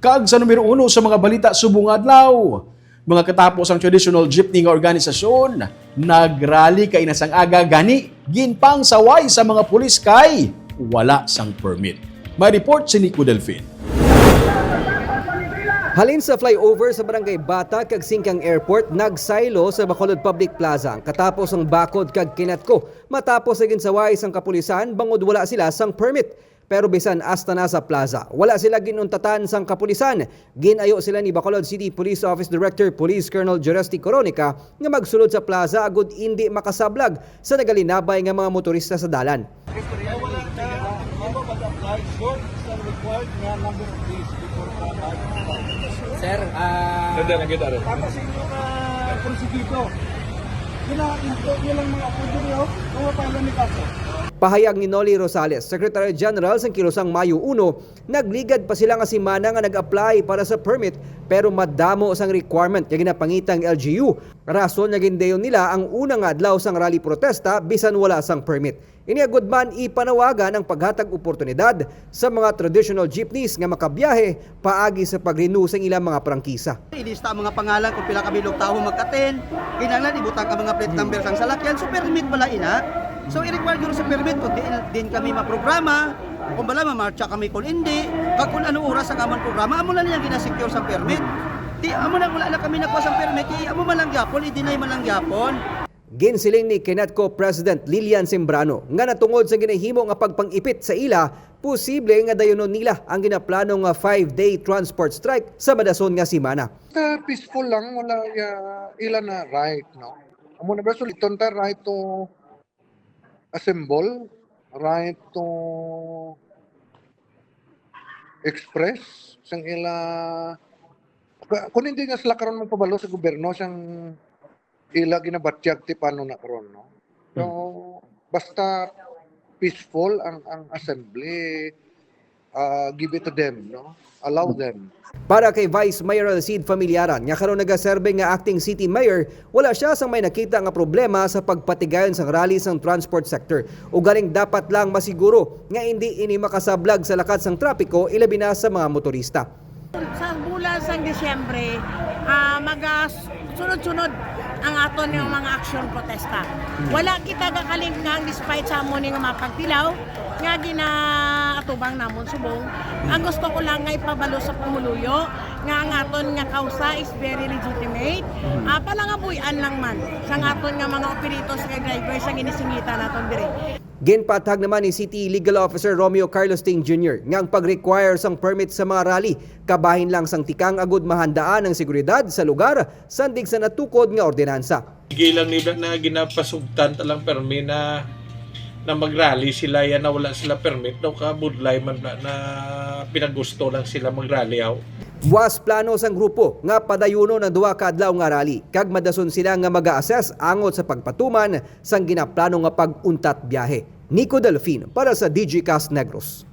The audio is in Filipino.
Kaag sa numero uno sa mga balita subong adlaw. Mga katapos ang traditional jeepney nga organisasyon, nagrally kay nasang aga gani, ginpang saway sa mga pulis kay wala sang permit. May report si Nico Delfin. Halin sa flyover sa Barangay Bata kag Singkang Airport nagsaylo sa Bacolod Public Plaza katapos ang bakod kag kinatko matapos sa ginsaway sang kapulisan bangod wala sila sang permit. Pero bisan hasta na sa plaza, wala sila ginuntatan sang kapulisan. Ginayo sila ni Bacolod City Police Office Director Police Colonel Joresti Coronica nga magsulod sa plaza agud hindi makasablag sa nagalinabay nga mga motorista sa dalan. Sir, ah... Tapos yung mga prosecutor, kinainto nyo lang mga apodo nyo, kung mapala ni Kaso. Pahayag ni Noli Rosales, Secretary General sa Kilusang Mayo 1, nagligad pa sila nga si Mana nga nag-apply para sa permit pero madamo sang requirement kaya ginapangitang LGU. Rason nga gindayon nila ang unang adlaw sang rally protesta bisan wala sang permit. Ini agud man ipanawagan ang paghatag oportunidad sa mga traditional jeepneys nga makabiyahe paagi sa pag-renew sang ilang mga prangkisa. Ilista ang mga pangalan kung pila ka bilog tao magkaten. Kinahanglan ibutang ang mga plate number sang salakyan. So permit pala ina. So i-require nyo sa permit kung di, din kami maprograma. Kung bala mamarcha kami kung hindi. Kag kung ano oras ang amon programa, amo na niya ginasecure sa permit. Di amo na wala na kami nakuha sa permit, kaya amo man lang gyapon, i-deny man lang gyapon. Ginsiling ni Kenatco President Lilian Sembrano nga natungod sa ginahimo nga pagpangipit sa ila, posible nga dayonon nila ang ginaplano nga 5-day transport strike sa Madason nga simana. Basta peaceful lang, wala ya, ilan na right, no? Amo na beso iton ta right to assemble, right to express sang ila kung hindi nga sila karon magpabalo sa gobyerno sang ila ginabatyag ti paano na karon no so basta peaceful ang ang assembly uh, give it to them no allow them Para kay Vice Mayor Alcide Familiaran, nga karon nagaserbe nga acting city mayor, wala siya sang may nakita nga problema sa pagpatigayon sang rally sang transport sector. O galing dapat lang masiguro nga hindi ini makasablag sa lakat sang trapiko ilabi na sa mga motorista. sa bulan sang Disyembre, ah maga sunod-sunod ang aton yung mga action protesta. Wala kita gakalingkang despite sa mo nga mapagtilaw nga ginaatubang namon subong. Ang gusto ko lang nga ipabalo sa pumuluyo nga ang aton nga kausa is very legitimate. Ah palangabuyan lang man sa aton nga mga operators nga drivers ang ginisingita naton dire. Ginpatag naman ni City Legal Officer Romeo Carlos Ting Jr. nga ang pag-require sang permit sa mga rally kabahin lang sang tikang agud mahandaan ang seguridad sa lugar sandig sa natukod nga ordinansa. Gilang nila na ginapasugtan talang permi na na mag-rally sila yan na wala sila permit daw ka budlay man na, na pinagusto lang sila mag-rally aw. Was plano sang grupo nga padayuno ng duwa ka adlaw nga rally kag madason sila nga mag-assess angot sa pagpatuman sang ginaplano nga pag-untat biyahe. Nico Delfin para sa DG Cast Negros.